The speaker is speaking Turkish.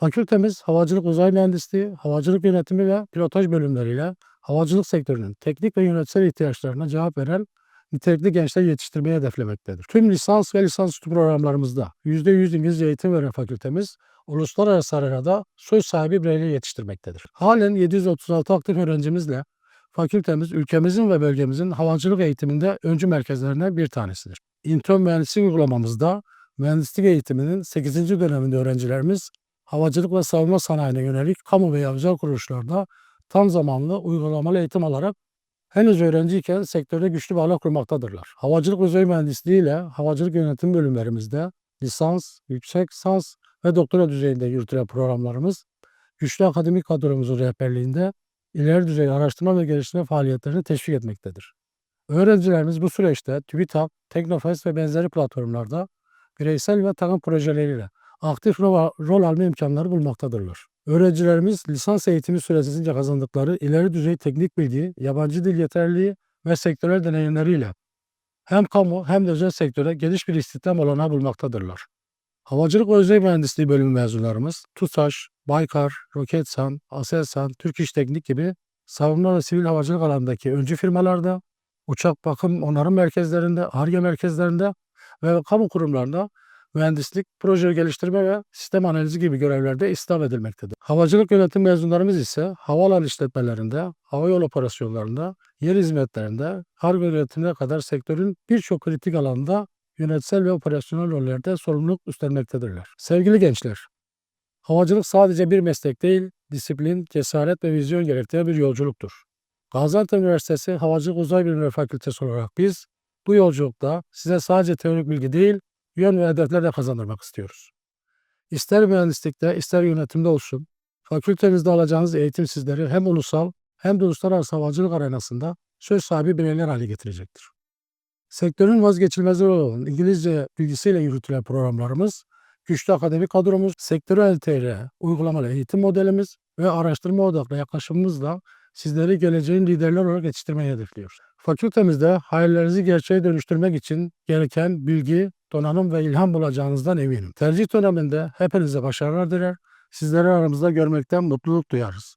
Fakültemiz havacılık uzay mühendisliği, havacılık yönetimi ve pilotaj bölümleriyle havacılık sektörünün teknik ve yönetsel ihtiyaçlarına cevap veren nitelikli gençler yetiştirmeyi hedeflemektedir. Tüm lisans ve lisansüstü programlarımızda %100 İngilizce eğitim veren fakültemiz uluslararası arenada söz sahibi bireyleri yetiştirmektedir. Halen 736 aktif öğrencimizle fakültemiz ülkemizin ve bölgemizin havacılık eğitiminde öncü merkezlerinden bir tanesidir. İntern mühendislik uygulamamızda mühendislik eğitiminin 8. döneminde öğrencilerimiz havacılık ve savunma sanayine yönelik kamu ve özel kuruluşlarda tam zamanlı uygulamalı eğitim alarak henüz öğrenciyken sektörde güçlü bağlar kurmaktadırlar. Havacılık uzay mühendisliği ile havacılık yönetim bölümlerimizde lisans, yüksek lisans ve doktora düzeyinde yürütülen programlarımız güçlü akademik kadromuzun rehberliğinde ileri düzey araştırma ve geliştirme faaliyetlerini teşvik etmektedir. Öğrencilerimiz bu süreçte TÜBİTAK, Teknofest ve benzeri platformlarda bireysel ve takım projeleriyle aktif rol, alma imkanları bulmaktadırlar. Öğrencilerimiz lisans eğitimi süresince kazandıkları ileri düzey teknik bilgi, yabancı dil yeterliliği ve sektörel deneyimleriyle hem kamu hem de özel sektöre geniş bir istihdam olanağı bulmaktadırlar. Havacılık ve Özel Mühendisliği bölümü mezunlarımız TUSAŞ, Baykar, Roketsan, Aselsan, Türk İş Teknik gibi savunma ve sivil havacılık alanındaki öncü firmalarda, uçak bakım onarım merkezlerinde, ARGE merkezlerinde ve kamu kurumlarında mühendislik, proje geliştirme ve sistem analizi gibi görevlerde istihdam edilmektedir. Havacılık yönetim mezunlarımız ise havaalan işletmelerinde, havayolu operasyonlarında, yer hizmetlerinde, kargo yönetimine kadar sektörün birçok kritik alanda yönetsel ve operasyonel rollerde sorumluluk üstlenmektedirler. Sevgili gençler, havacılık sadece bir meslek değil, disiplin, cesaret ve vizyon gerektiren bir yolculuktur. Gaziantep Üniversitesi Havacılık Uzay Bilimleri Fakültesi olarak biz bu yolculukta size sadece teorik bilgi değil, yön ve hedefler de kazandırmak istiyoruz. İster mühendislikte, ister yönetimde olsun, fakültemizde alacağınız eğitim sizleri hem ulusal hem de uluslararası havacılık arenasında söz sahibi bireyler hale getirecektir. Sektörün vazgeçilmezleri olan İngilizce bilgisiyle yürütülen programlarımız, güçlü akademik kadromuz, sektörel TR, uygulamalı eğitim modelimiz ve araştırma odaklı yaklaşımımızla sizleri geleceğin liderler olarak yetiştirmeyi hedefliyoruz. Fakültemizde hayallerinizi gerçeğe dönüştürmek için gereken bilgi, donanım ve ilham bulacağınızdan eminim. Tercih döneminde hepinize başarılar diler, sizleri aramızda görmekten mutluluk duyarız.